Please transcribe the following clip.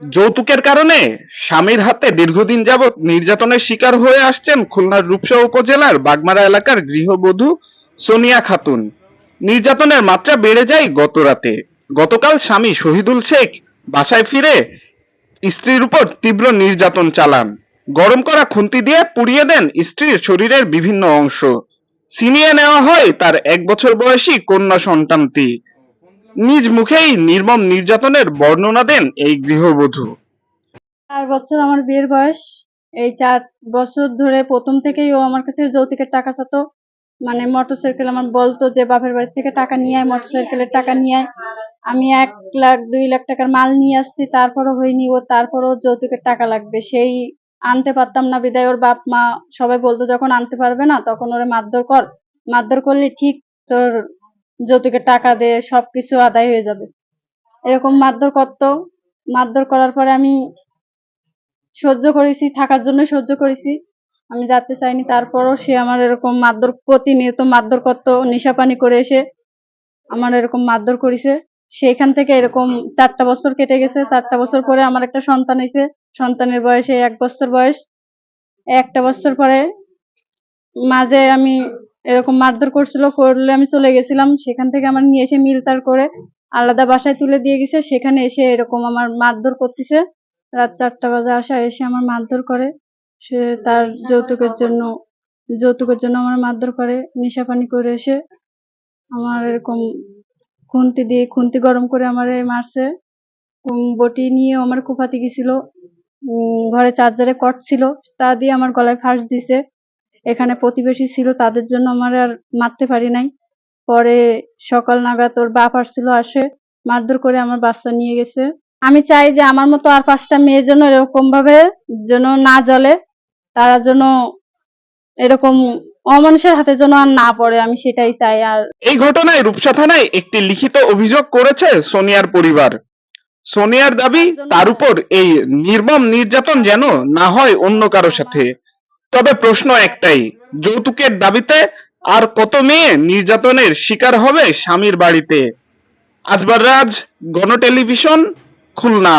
যৌতুকের কারণে স্বামীর হাতে দীর্ঘদিন যাবৎ নির্যাতনের শিকার হয়ে আসছেন খুলনার রূপসা উপজেলার বাগমারা এলাকার গৃহবধূ সোনিয়া খাতুন। নির্যাতনের মাত্রা বেড়ে যায় গত রাতে। গতকাল স্বামী শহীদুল শেখ বাসায় ফিরে স্ত্রীর উপর তীব্র নির্যাতন চালান। গরম করা খুন্তি দিয়ে পুড়িয়ে দেন স্ত্রীর শরীরের বিভিন্ন অংশ। ছিনিয়ে নেওয়া হয় তার এক বছর বয়সী কন্যা সন্তানটি। নিজ মুখেই নির্মম নির্যাতনের বর্ণনা দেন এই গৃহবধূ। চার বছর আমার বিয়ের বয়স। এই চার বছর ধরে প্রথম থেকেই ও আমার কাছে যৌতুকের টাকা চাত মানে মোটর সাইকেল আমার বলতো যে, বাপের বাড়ি থেকে টাকা নিয়ে আয় মোটর সাইকেলের টাকা নিয়ে আয়। আমি এক লাখ, দুই লাখ টাকার মাল নিয়ে আসছি, তারপরও হয়নি ও, তারপরও যৌতুকের টাকা লাগবে। সেই আনতে পারতাম না বিদায় ওর বাপ, মা সবাই বলতো, যখন আনতে পারবে না, তখন ওরে মারধর কর। মারধর করলে ঠিক তোর যৌতুকের টাকা দে সবকিছু আদায় হয়ে যাবে। এরকম মারধর করত। মারধর করার পরে আমি সহ্য করেছি, থাকার জন্য সহ্য করেছি। আমি যেতে চাইনি, তারপরও সে আমার এরকম মারধর, প্রতিনিয়ত মারধর করতো, নেশাপানি করে এসে আমার এরকম মারধর করেছে। সেইখান থেকে এরকম চারটা বছর কেটে গেছে। চারটা বছর পরে আমার একটা সন্তান হয়েছে। সন্তানের বয়সে এক বছর বয়স। একটা বছর পরে মাঝে আমি এরকম মারধর করছিল, করলে আমি চলে গেছিলাম। সেখান থেকে আমার নিয়ে এসে মিলতার করে আলাদা বাসায় তুলে দিয়ে গেছে। সেখানে এসে এরকম আমার মারধর করতেছে। রাত চারটা বাজে আসা এসে আমার মারধর করে। সে তার যৌতুকের জন্য যৌতুকের জন্য আমার মারধর করে নেশা পানি করে এসে আমার এরকম খুন্তি দিয়ে, খুন্তি গরম করে আমার এই মারছে বটি নিয়ে আমার কুপাতে গেছিল। ঘরে চার্জারে কট ছিল। তা দিয়ে আমার গলায় ফাঁস দিছে। এখানে প্রতিবেশী ছিল তাদের জন্য আমার আর মারতে পারি নাই। পরে সকাল নাগাদ ওর বাপ আসছিল আসে মারধর করে আমার বাচ্চা নিয়ে গেছে। আমি চাই যে আমার মতো আর পাঁচটা মেয়ের জন্য এরকম ভাবে যেন না জ্বলে তারা যেন এরকম অমানুষের হাতে যেন আর না পড়ে আমি সেটাই চাই। আর এই ঘটনায় রূপসা থানায় একটি লিখিত অভিযোগ করেছে সোনিয়ার পরিবার। সোনিয়ার দাবি তার উপর এই নির্মম নির্যাতন যেন না হয় অন্য কারও সাথে। তবে প্রশ্ন একটাই, যৌতুকের দাবিতে আর কত মেয়ে নির্যাতনের শিকার হবে স্বামীর বাড়িতে? আজবার রাজ গণ টেলিভিশন খুলনা।